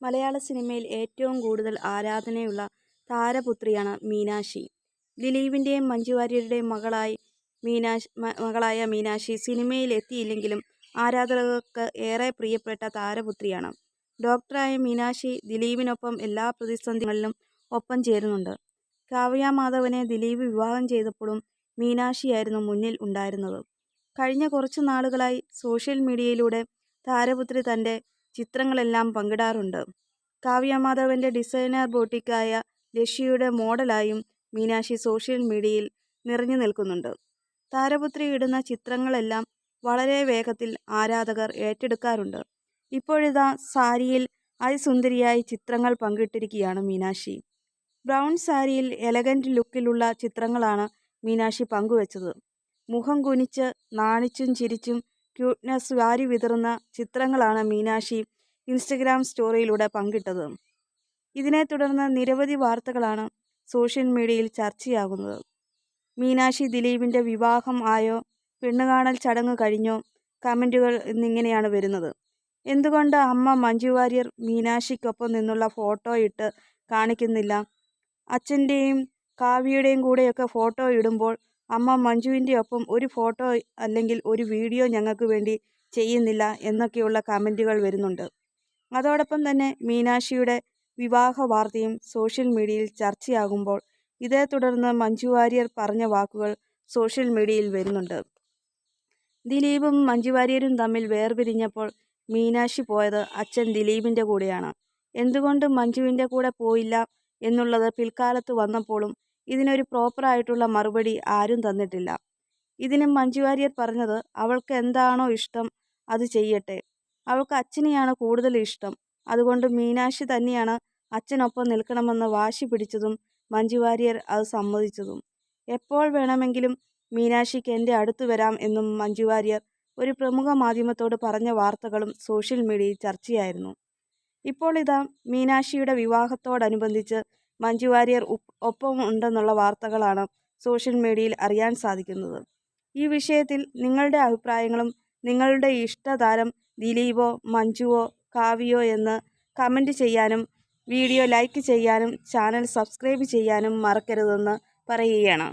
മലയാള സിനിമയിൽ ഏറ്റവും കൂടുതൽ ആരാധനയുള്ള താരപുത്രിയാണ് മീനാക്ഷി. ദിലീപിന്റെയും മഞ്ജുവാര്യരുടെയും മകളായി മീനാക്ഷി മകളായ മീനാക്ഷി സിനിമയിൽ എത്തിയില്ലെങ്കിലും ആരാധകർക്ക് ഏറെ പ്രിയപ്പെട്ട താരപുത്രിയാണ്. ഡോക്ടറായ മീനാക്ഷി ദിലീപിനൊപ്പം എല്ലാ പ്രതിസന്ധികളിലും ഒപ്പം ചേരുന്നുണ്ട്. കാവ്യ മാധവനെ ദിലീപ് വിവാഹം ചെയ്തപ്പോഴും മീനാക്ഷിയായിരുന്നു മുന്നിൽ ഉണ്ടായിരുന്നത്. കഴിഞ്ഞ കുറച്ച് നാളുകളായി സോഷ്യൽ മീഡിയയിലൂടെ താരപുത്രി തന്റെ ചിത്രങ്ങളെല്ലാം പങ്കിടാറുണ്ട്. കാവ്യമാധവന്റെ ഡിസൈനർ ബോട്ടിക്കായ ലക്ഷ്യയുടെ മോഡലായും മീനാക്ഷി സോഷ്യൽ മീഡിയയിൽ നിറഞ്ഞു നിൽക്കുന്നുണ്ട്. താരപുത്രി ഇടുന്ന ചിത്രങ്ങളെല്ലാം വളരെ വേഗത്തിൽ ആരാധകർ ഏറ്റെടുക്കാറുണ്ട്. ഇപ്പോഴിതാ സാരിയിൽ അതിസുന്ദരിയായി ചിത്രങ്ങൾ പങ്കിട്ടിരിക്കുകയാണ് മീനാക്ഷി. ബ്രൗൺ സാരിയിൽ എലഗന്റ് ലുക്കിലുള്ള ചിത്രങ്ങളാണ് മീനാക്ഷി പങ്കുവച്ചത്. മുഖം കുനിച്ച് നാണിച്ചും ചിരിച്ചും ക്യൂട്ട്നെസ് വാരി വിതറുന്ന ചിത്രങ്ങളാണ് മീനാക്ഷി ഇൻസ്റ്റഗ്രാം സ്റ്റോറിയിലൂടെ പങ്കിട്ടത്. ഇതിനെ തുടർന്ന് നിരവധി വാർത്തകളാണ് സോഷ്യൽ മീഡിയയിൽ ചർച്ചയാകുന്നത്. മീനാക്ഷി ദിലീപിന്റെ വിവാഹം ആയോ പെണ്ണുകാണൽ ചടങ്ങ് കഴിഞ്ഞോ കമന്റുകൾ എന്നിങ്ങനെയാണ് വരുന്നത്. എന്തുകൊണ്ട് അമ്മ മഞ്ജു വാര്യർ മീനാക്ഷിക്കൊപ്പം നിന്നുള്ള ഫോട്ടോ ഇട്ട് കാണിക്കുന്നില്ല. അച്ഛന്റെയും കാവ്യയുടെയും കൂടെയൊക്കെ ഫോട്ടോ ഇടുമ്പോൾ അമ്മ മഞ്ജുവിന്റെ ഒപ്പം ഒരു ഫോട്ടോ അല്ലെങ്കിൽ ഒരു വീഡിയോ ഞങ്ങൾക്ക് വേണ്ടി ചെയ്യുന്നില്ല എന്നൊക്കെയുള്ള കമന്റുകൾ വരുന്നുണ്ട്. അതോടൊപ്പം തന്നെ മീനാക്ഷിയുടെ വിവാഹ വാർത്തയും സോഷ്യൽ മീഡിയയിൽ ചർച്ചയാകുമ്പോൾ ഇതേ തുടർന്ന് മഞ്ജു വാര്യർ പറഞ്ഞ വാക്കുകൾ സോഷ്യൽ മീഡിയയിൽ വരുന്നുണ്ട്. ദിലീപും മഞ്ജു വാര്യരും തമ്മിൽ വേർപിരിഞ്ഞപ്പോൾ മീനാക്ഷി പോയത് അച്ഛൻ ദിലീപിന്റെ കൂടെയാണ്. എന്തുകൊണ്ട് മഞ്ജുവിന്റെ കൂടെ പോയില്ല എന്നുള്ളത് പിൽക്കാലത്ത് വന്നപ്പോഴും ഇതിനൊരു പ്രോപ്പറായിട്ടുള്ള മറുപടി ആരും തന്നിട്ടില്ല. ഇതിന് മഞ്ജു വാര്യർ പറഞ്ഞത് അവൾക്ക് എന്താണോ ഇഷ്ടം അത് ചെയ്യട്ടെ. അവൾക്ക് അച്ഛനെയാണ് കൂടുതൽ ഇഷ്ടം. അതുകൊണ്ട് മീനാക്ഷി തന്നെയാണ് അച്ഛനൊപ്പം നിൽക്കണമെന്ന് വാശി പിടിച്ചതും മഞ്ജു വാര്യർ അത് സമ്മതിച്ചതും. എപ്പോൾ വേണമെങ്കിലും മീനാക്ഷിക്ക് എന്റെ അടുത്ത് വരാം എന്നും മഞ്ജു വാര്യർ ഒരു പ്രമുഖ മാധ്യമത്തോട് പറഞ്ഞ വാർത്തകളും സോഷ്യൽ മീഡിയയിൽ ചർച്ചയായിരുന്നു. ഇപ്പോൾ ഇതാ മീനാക്ഷിയുടെ വിവാഹത്തോടനുബന്ധിച്ച് മഞ്ജു വാര്യർ ഒപ്പം ഉണ്ടെന്നുള്ള വാർത്തകളാണ് സോഷ്യൽ മീഡിയയിൽ അറിയാൻ സാധിക്കുന്നത്. ഈ വിഷയത്തിൽ നിങ്ങളുടെ അഭിപ്രായങ്ങളും നിങ്ങളുടെ ഇഷ്ടതാരം ദിലീപോ മഞ്ജുവോ കാവ്യോ എന്ന് കമന്റ് ചെയ്യാനും വീഡിയോ ലൈക്ക് ചെയ്യാനും ചാനൽ സബ്സ്ക്രൈബ് ചെയ്യാനും മറക്കരുതെന്ന് പറയുകയാണ്.